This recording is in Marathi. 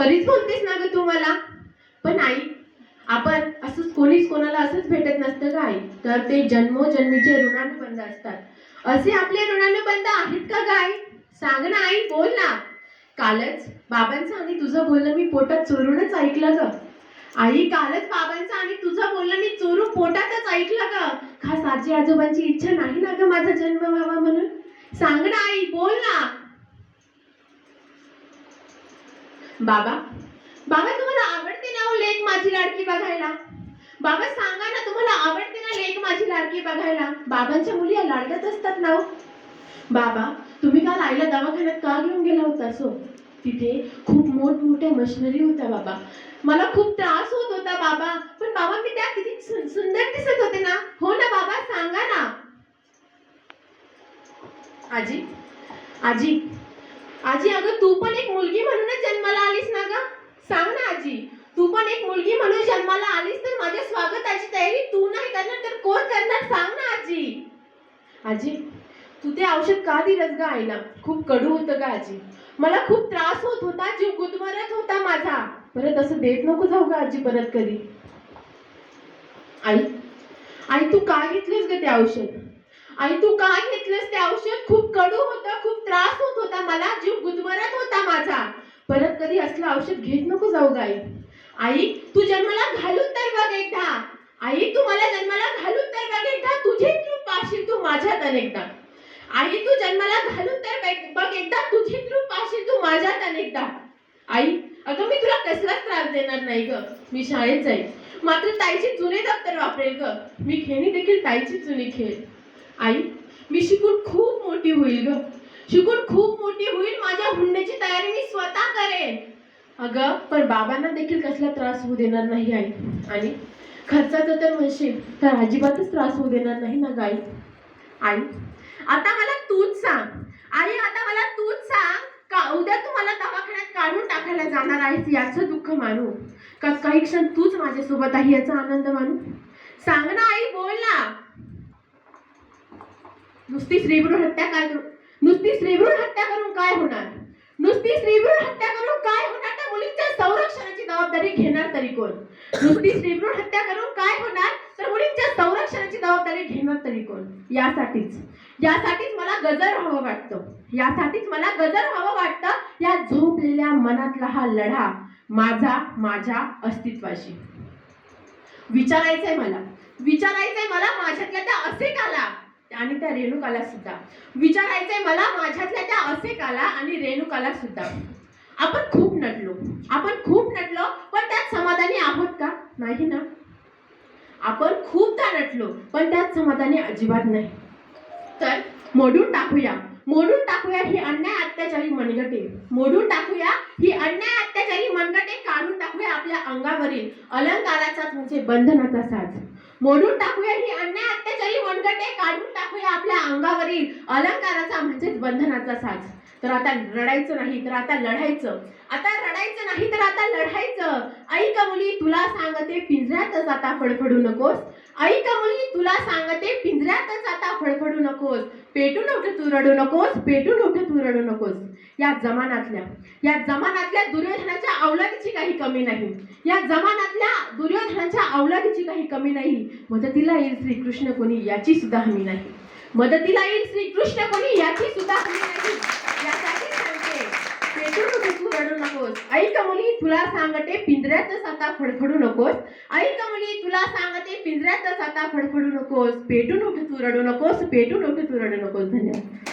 परीच बोलतेस ना ग तू मला? पण आई आपण असंच कोणीच कोणाला असंच भेटत नसतं का आई. तर ते जन्मोजन्मीचे ऋणानुबंध असतात. असे आपले ऋणानुबंध आहेत का काय सांग ना आई बोल ना. कालच बाबांचं आणि तुझं बोलणं मी पोटात चोरूनच ऐकलं ग. आई कालच बाबांचं आणि तुझं बोलणं मी चोरून पोटातच ऐकलं ग. खास आजी आजोबांची इच्छा नाही ना ग माझा जन्म व्हावा म्हणून? सांग ना आई बोल ना. बाबा बाबा तुम्हाला आवडते ना हो लेक माझी लाडकी बघायला? बाबा सांगा ना तुम्हाला आवडते ना लेक माझी लाडकी बघायला? बाबांच्या मुली या लाडक्याच असतात ना हो. बाबा तुम्ही काल आईला दवाखान्यात का घेऊन गेला होता सो? तिथे खूप मोठमोठ्या मशिनरी होत्या बाबा. मला खूप त्रास होत होता बाबा पण बाबा मी त्या किती सु- सुंदर दिसत होते ना? हो ना बाबा सांगा ना. आजी आजी आजी अगं तू पण एक मुलगी म्हणूनच जन्माला आलीस ना ग. सांग ना आजी तू पण एक मुलगी म्हणून जन्माला आलीस तर माझ्या स्वागताची तयारी तू नाही करणार तर कोण करणार? सांग ना आजी. आजी तू ते औषध का दिलंस ग आईला? खूप कडू होतं ग आजी. मला खूप त्रास होत होता जीव गुदमरत होता माझा. परत असं देत नको जाऊ ग आजी परत कधी. आई आई तू का घेतलंस ग ते औषध? आई तू का घेतलंस ते औषध? खूप कडू होतं खूप त्रास होत होता मला जीव गुदमरत होता माझा परत कधी असलं औषध घेत नको जाऊ गाई. आई तू जन्माला घालून तर बघ एकदा. आई तू मला जन्माला घालून तर बघ एकदा. तुझेच रूप पाहशील तू माझ्यात अनेकदा. आई तू जन्माला घालून तर बघ- बघ एकदा. तुझेच रूप पाहशील तू माझ्यात अनेकदा. आई अगं मी तुला कसलाच त्रास देणार नाही ग. मी शाळेत जाईल मात्र ताईची जुने दप्तर वापरेल ग. मी खेळणी देखील ताईची जुनी खेळ. आई मी शिकून खूप मोठी होईल ग. शिकून खूप मोठी होईल माझ्या हुंड्याची तयारी मी स्वतः करेन अगं पण बाबांना देखील कसला त्रास होऊ देणार नाही आई. आणि खर्चाचा तर म्हणशील तर अजिबातच त्रास होऊ देणार नाही ना गाई. आई आता मला तूच सांग. आई आता मला तूच सांग का उद्या तू मला दवाखान्यात काढून टाकायला जाणार आहेस याचं दुःख मानू? का काही क्षण तूच माझ्यासोबत आहे याचा आनंद मानू? सांग ना आई बोल ना. नुसती श्रीभ्रूण हत्या काय करू? नुसती श्रीभ्रूण हत्या करून काय होणार? नुसती श्रीभ्रूण हत्या जबाबदारी घेणार तरी कोण? नुसती स्त्रीभ्रूण हत्या करून काय होणार? तर मुलींच्या संरक्षणाची जबाबदारी घेणार तरी कोण? यासाठीच. यासाठीच मला गजर हवं वाटतं. यासाठीच मला गजर हवं वाटतं. या झोपलेल्या मनातला हा लढा माझा माझ्या अस्तित्वाशी. विचारायचंय मला. विचारायचंय मला माझ्यातल्या त्या असेकाला आणि त्या रेणुकाला सुद्धा. विचारायचंय मला माझ्यातल्या त्या असेकाला आणि रेणुकाला सुद्धा. आपण खूप नटलो आपण खूप नटलो पण त्यात समाधानी आहोत नाही ना? आपण खूपदा नटलो पण त्यात समाधानी अजिबात नाही. तर मोडून टाकूया. मोडून टाकूया ही अन्याय अत्याचारी मनगटे. मोडून टाकूया ही अन्याय अत्याचारी मनगटे काढून टाकूया आपल्या अंगावरील अलंकाराचाच म्हणजे बंधनाचा साज. मोडून टाकूया ही अन्याय अत्याचारी मनगटे काढून टाकूया आपल्या अंगावरील अलंकाराचा म्हणजेच बंधनाचा साज. तर आता रडायचं नाही तर आता लढायचं. आता रडायचं नाही तर आता लढायचं. मुली तुला सांगते पिंजऱ्यातच आता फडफडू नकोस. ऐका मुली तुला सांगते पिंजऱ्यातच आता फडफडू नकोस. पेटून उठ तू रडू नकोस. पेटून उठ तू रडू नकोस. या जमानातल्या या जमानातल्या दुर्योधनाच्या अवलादीची काही कमी नाही. या जमानातल्या दुर्योधनाच्या अवलादीची काही कमी नाही. मदतीला येईल श्रीकृष्ण कोणी याची सुद्धा हमी नाही. मदतीला येईल श्रीकृष्ण कोणी याची सुद्धा हमी नाही यासाठी सांगते पेटून उठ तू रडू नकोस ऐक मुली तुला सांगते पिंजऱ्यातच आता फडफडू नकोस. ऐक मुली तुला सांगते पिंजऱ्यातच आता फडफडू नकोस. पेटून उठ तू रडू नकोस. पेटून उठ तू रडू नकोस. धन्यवाद.